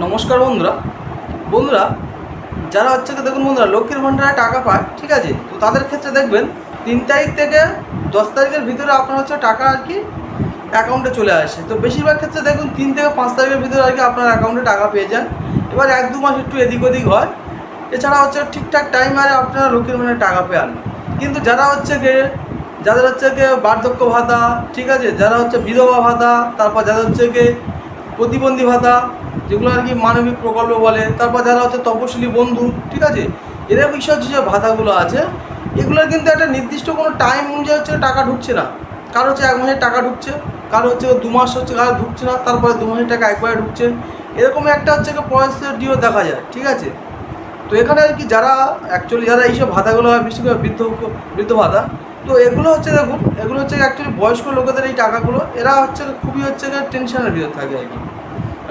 নমস্কার বন্ধুরা। বন্ধুরা, যারা হচ্ছে দেখুন বন্ধুরা, লক্ষ্মীর ভাণ্ডারে টাকা পায়, ঠিক আছে? তো তাদের ক্ষেত্রে দেখবেন, তিন তারিখ থেকে দশ তারিখের ভিতরে আপনার হচ্ছে টাকা আর কি অ্যাকাউন্টে চলে আসে। তো বেশিরভাগ ক্ষেত্রে দেখুন, তিন থেকে পাঁচ তারিখের ভিতরে আর কি আপনার অ্যাকাউন্টে টাকা পেয়ে যান। এবার এক দু মাস একটু এদিক ওদিক হয়। এছাড়া হচ্ছে ঠিকঠাক টাইমে আর আপনারা লক্ষ্মীর ভাণ্ডারে টাকা পেয়ে কিন্তু যারা হচ্ছে গিয়ে যাদের হচ্ছে গিয়ে বার্ধক্য ভাতা, ঠিক আছে? যারা হচ্ছে বিধবা ভাতা, তারপর যাদের হচ্ছে গিয়ে প্রতিবন্ধী ভাতা যেগুলো আর কি মানবিক প্রকল্প বলে, তারপর যারা হচ্ছে তপশিলি বন্ধু, ঠিক আছে? এদের বিষয় যে ভাতাগুলো আছে, এগুলোর কিন্তু একটা নির্দিষ্ট কোনো টাইম অনুযায়ী হচ্ছে টাকা ঢুকছে না। কারও হচ্ছে এক মাসের টাকা ঢুকছে, কারও হচ্ছে দু মাস হচ্ছে কারও ঢুকছে না, তারপরে দু মাসের টাকা একবারে ঢুকছে। এরকম একটা হচ্ছে পয়সাটিও দেখা যায়, ঠিক আছে? তো এখানে আর কি যারা অ্যাকচুয়ালি যারা এইসব ভাতাগুলো হয়, বিশেষ করে বৃদ্ধ বৃদ্ধ ভাতা, তো এগুলো হচ্ছে দেখুন, এগুলো হচ্ছে অ্যাকচুয়ালি বয়স্ক লোকেদের এই টাকাগুলো, এরা হচ্ছে খুবই হচ্ছে টেনশনের ভিতর থাকে আর কি।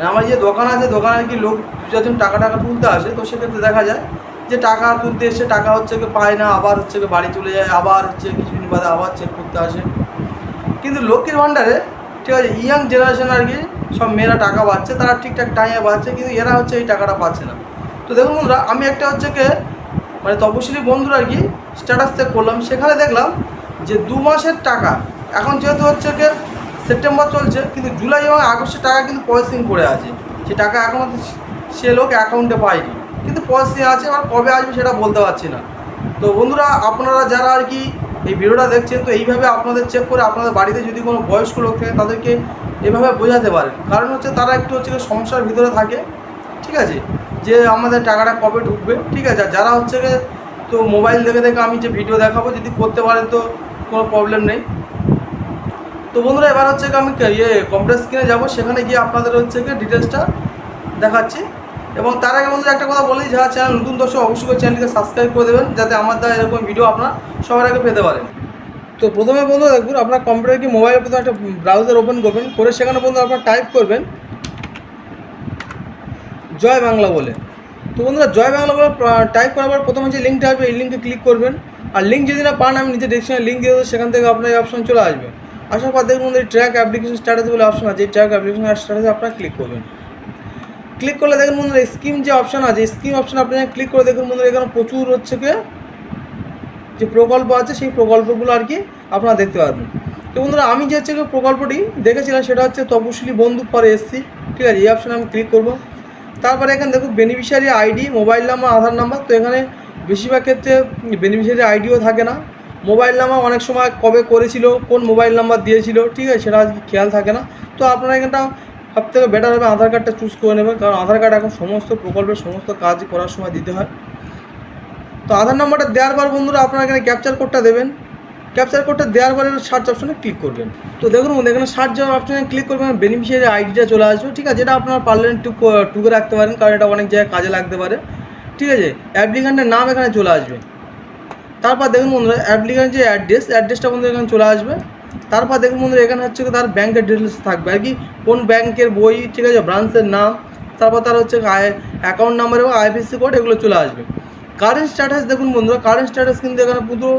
আমার যে দোকান আছে দোকানে কি লোক দু চারজন টাকা টাকা তুলতে আসে, তো সেক্ষেত্রে দেখা যায় যে টাকা তুলতে এসে টাকা হচ্ছে কি পায় না, আবার হচ্ছে কি বাড়ি চলে যায়, আবার হচ্ছে কিছুদিন বাদে আবার চেক করতে আসে। কিন্তু লক্ষ্মীর ভাণ্ডারে, ঠিক আছে ইয়াং জেনারেশন আর কি সব মেয়েরা টাকা পাচ্ছে, তারা ঠিকঠাক টাইমে পাচ্ছে, কিন্তু এরা হচ্ছে এই টাকাটা পাচ্ছে না। তো দেখুন বন্ধুরা, আমি একটা হচ্ছে কে মানে তপশিলি বন্ধুরা আর কি স্ট্যাটাস চেক করলাম, সেখানে দেখলাম যে দু মাসের টাকা, এখন যেহেতু হচ্ছে কি সেপ্টেম্বর চলছে, কিন্তু জুলাই এবং আগস্টের টাকা কিন্তু প্রসেসিং করে আছে। সে টাকা এখনও সে লোক অ্যাকাউন্টে পায়নি। কিন্তু প্রসেসিং আছে আর কবে আসবে সেটা বলতে পারছি না। তো বন্ধুরা, আপনারা যারা আর কি এই ভিডিওটা দেখছেন, তো এইভাবে আপনাদের চেক করে আপনাদের বাড়িতে যদি কোনো বয়স্ক লোক থাকে, তাদেরকে এভাবে বোঝাতে পারেন। কারণ হচ্ছে তারা একটু হচ্ছে সমস্যার ভিতরে থাকে, ঠিক আছে? যে আমাদের টাকাটা কবে ঢুকবে, ঠিক আছে? যারা হচ্ছে তো মোবাইল দেখে দেখে আমি যে ভিডিও দেখাবো, যদি করতে পারেন তো কোনো প্রবলেম নেই। তো বন্ধুরা, এবার হচ্ছে আমি ইয়ে কম্পিউটার স্ক্রিনে যাব। সেখানে গিয়ে আপনাদের হচ্ছে গিয়ে ডিটেলসটা দেখাচ্ছি। এবং তার আগে বন্ধুরা, একটা কথা বলি, যারা চ্যানেল নতুন দর্শক, অবশ্যই চ্যানেলকে সাবস্ক্রাইব করে দেবেন, যাতে আমার দ্বারা এরকম ভিডিও আপনারা সবার আগে পেতে পারেন। তো প্রথমে বন্ধু দেখুন, আপনার কম্পিউটার কি মোবাইলের প্রথমে একটা ব্রাউজার ওপেন করবেন, করে সেখানে বন্ধু আপনার টাইপ করবেন, জয় বাংলা বলে। তো বন্ধুরা, জয় বাংলা বলে টাইপ করার পর প্রথমে যে লিঙ্কটা আসবে, এই লিঙ্কে ক্লিক করবেন। আর লিঙ্ক যদি না পান, আমি নিচে ডিসক্রিপশনে লিঙ্ক দিয়ে দেবো, সেখান থেকে আপনার এই অপশন চলে আসবে। আসার পর দেখুন বন্ধু ট্র্যাক অ্যাপ্লিকেশন স্ট্যাটাস বলে অপশন আছে। এই ট্র্যাক অ্যাপ্লিকেশন স্ট্যাটাসে আপনারা ক্লিক করবেন। ক্লিক করলে দেখুন বন্ধুরা স্কিম যে অপশন আছে স্কিম অপশন আপনি ক্লিক করে দেখুন বন্ধুরা, এখানে প্রচুর হচ্ছে কি, যে প্রকল্প আছে, সেই প্রকল্পগুলো আর কি আপনারা দেখতে পারবেন। তো বন্ধুরা, আমি যে হচ্ছে প্রকল্পটি দেখেছিলাম, সেটা হচ্ছে তপশিলি বন্ধু পরে এসছি। ঠিক আছে, এই অপশানে আমি ক্লিক করব। তারপরে এখানে দেখুন beneficiary ID mobile number Aadhaar number তো এখানে বেশিরভাগ ক্ষেত্রে বেনিফিশিয়ারি আইডিও থাকে না। মোবাইল নাম্বার অনেক সময় কবে করেছিল, কোন মোবাইল নাম্বার দিয়েছিল, ঠিক আছে, সেটা আজকে খেয়াল থাকে না। তো আপনারা এখানটা সব থেকে বেটার হবে আধার কার্ডটা চুজ করে নেবেন, কারণ আধার কার্ড এখন সমস্ত প্রকল্পের সমস্ত কাজ করার সময় দিতে হয়। তো আধার নাম্বারটা দেওয়ার পর বন্ধুরা আপনারা এখানে ক্যাপচার কোডটা দেবেন। ক্যাপচার কোডটা দেওয়ার পরে সার্চ অপশনে ক্লিক করবেন। তো দেখুন বন্ধু এখানে সার্চ অপশনে ক্লিক করবেন বেনিফিশিয়ারি আইডিটা চলে আসবে, ঠিক আছে এটা আপনারা পারলেন টুক টুকে রাখতে পারেন, কারণ এটা অনেক জায়গায় কাজে লাগতে পারে। ঠিক আছে অ্যাপ্লিকেন্টের নাম এখানে চলে আসবে। তারপর দেখুন বন্ধুরা অ্যাপ্লিকেন্ট যে অ্যাড্রেস অ্যাড্রেসটা বন্ধু এখানে চলে আসবে। তারপর দেখুন বন্ধুরা, এখানে হচ্ছে তার ব্যাংকের ডিটেলস থাকবে। আর কি, কোন ব্যাংকের বই, ঠিক আছে ব্রাঞ্চের নাম, তারপর তার হচ্ছে অ্যাকাউন্ট নাম্বার এবং আইপিসি কোড এগুলো চলে আসবে। কারেন্ট স্ট্যাটাস দেখুন বন্ধুরা কারেন্ট স্ট্যাটাস কিন্তু এখানে পুরো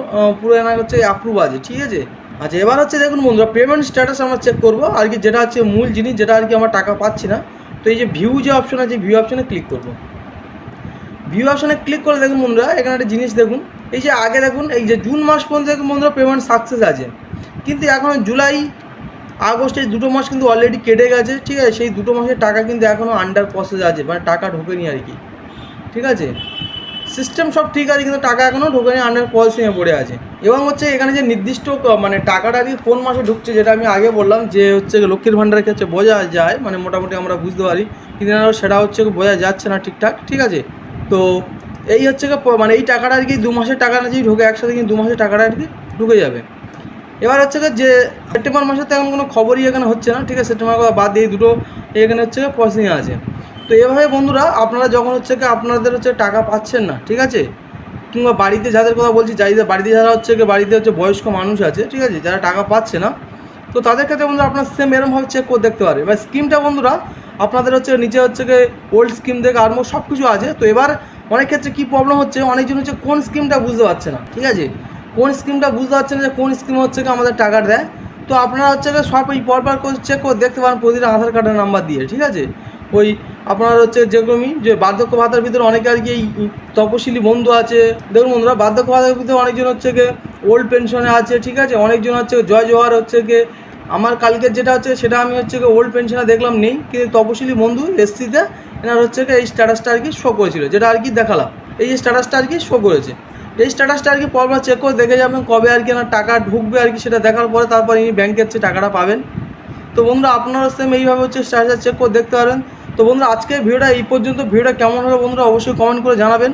পুরো এখানে হচ্ছে অ্যাপ্রুভ আছে, ঠিক আছে? আচ্ছা এবার হচ্ছে দেখুন বন্ধুরা পেমেন্ট স্ট্যাটাস আমরা চেক করব। আর কি, যেটা হচ্ছে মূল জিনিস, যেটা আর কি আমরা টাকা পাচ্ছি না। তো এই যে ভিউ যে অপশন আছে ভিউ অপশনে ক্লিক করব। ভিউ অপশনে ক্লিক করে দেখুন বন্ধুরা, এখানে একটা জিনিস দেখুন। এই যে আগে দেখুন, এই যে জুন মাস পর্যন্ত দেখুন বন্ধুরা পেমেন্ট সাকসেস আছে। কিন্তু এখন জুলাই, আগস্ট এই দুটো মাস কিন্তু অলরেডি কেটে গেছে, ঠিক আছে? সেই দুটো মাসের টাকা কিন্তু এখনও আন্ডার প্রসেস আছে মানে টাকা ঢোকেনি আর কি। ঠিক আছে? সিস্টেম সব ঠিক আছে, কিন্তু টাকা এখনও ঢোকেনি আন্ডার প্রসেসিংয়ে পড়ে আছে। এবং হচ্ছে এখানে যে নির্দিষ্ট মানে টাকাটা আর কি কোন মাসে ঢুকছে, যেটা আমি আগে বললাম যে হচ্ছে লক্ষ্মীর ভাণ্ডারের ক্ষেত্রে বোঝা যায় মানে মোটামুটি আমরা বুঝতে পারি, কিন্তু সেটা হচ্ছে বোঝা যাচ্ছে না ঠিকঠাক, ঠিক আছে? তো এই হচ্ছে মানে এই টাকাটা আর কি দু মাসের টাকা না যদি ঢোকে একসাথে কিন্তু দু মাসের টাকাটা আর কি ঢুকে যাবে। এবার হচ্ছে যে সেপ্টেম্বর মাসে তো এখন কোনো খবরই এখানে হচ্ছে না, ঠিক আছে? সেপ্টেম্বর কথা বাদ দিয়ে দুটো এখানে হচ্ছে প্রসেসিং আছে। তো এভাবে বন্ধুরা আপনারা যখন হচ্ছে কি আপনাদের হচ্ছে টাকা পাচ্ছেন না, ঠিক আছে? কিংবা বাড়িতে যাদের কথা বলছি যাদের বাড়িতে যারা হচ্ছে কি বাড়িতে হচ্ছে বয়স্ক মানুষ আছে, ঠিক আছে? যারা টাকা পাচ্ছে না, তো তাদের ক্ষেত্রে বন্ধুরা আপনার সেম এরমভাবে চেক করে দেখতে পারে এবার স্কিমটা বন্ধুরা আপনাদের হচ্ছে নিচে হচ্ছে কি ওল্ড স্কিম থেকে আরম্ভ সব কিছু আছে। তো এবার অনেক ক্ষেত্রে কী প্রবলেম হচ্ছে? অনেকজন হচ্ছে কোন স্কিমটা বুঝতে পারছে না, ঠিক আছে? কোন স্কিমটা বুঝতে পারছে না যে কোন স্কিম হচ্ছে আমাদের টাকা দেয়? তো আপনারা হচ্ছে গিয়ে সব এই পরপর চেক করে দেখতে পারেন প্রতিটা আধার কার্ডের নাম্বার দিয়ে, ঠিক আছে? ওই আপনার হচ্ছে যেরকমই যে বার্ধক্য ভাতার ভিতরে অনেকে আর কি এই তপশিলি বন্ধু আছে। দেখুন বন্ধুরা, বার্ধক্য ভাতার ভিতরে অনেকজন হচ্ছে গিয়ে ওল্ড পেনশনে আছে, ঠিক আছে? অনেকজন হচ্ছে জয় জওয়ার হচ্ছে গিয়ে আমার কালকের যেটা হচ্ছে, সেটা আমি হচ্ছে ওল্ড পেনশনে দেখলাম নেই, কিন্তু তপশিলি বন্ধু, এসসিতে, এনার হচ্ছে এই স্ট্যাটাসটা আর কি শো করেছিল, যেটা আর কি দেখালাম। এই যে স্ট্যাটাসটা আর কি শো করেছে। এই স্ট্যাটাসটা আর কি পরপর চেক করে দেখে যাবেন কবে আর কি না টাকা ঢুকবে আর কি, সেটা দেখার পরে তারপর ইনি ব্যাংকের চেয়ে টাকাটা পাবেন। তো বন্ধুরা, আপনারা সেম এইভাবে হচ্ছে স্ট্যাটাস চেক করে দেখতে পারেন। তো বন্ধুরা আজকে ভিডিওটা এই পর্যন্ত। ভিডিওটা কেমন হলো বন্ধুরা, অবশ্যই কমেন্ট করে জানাবেন।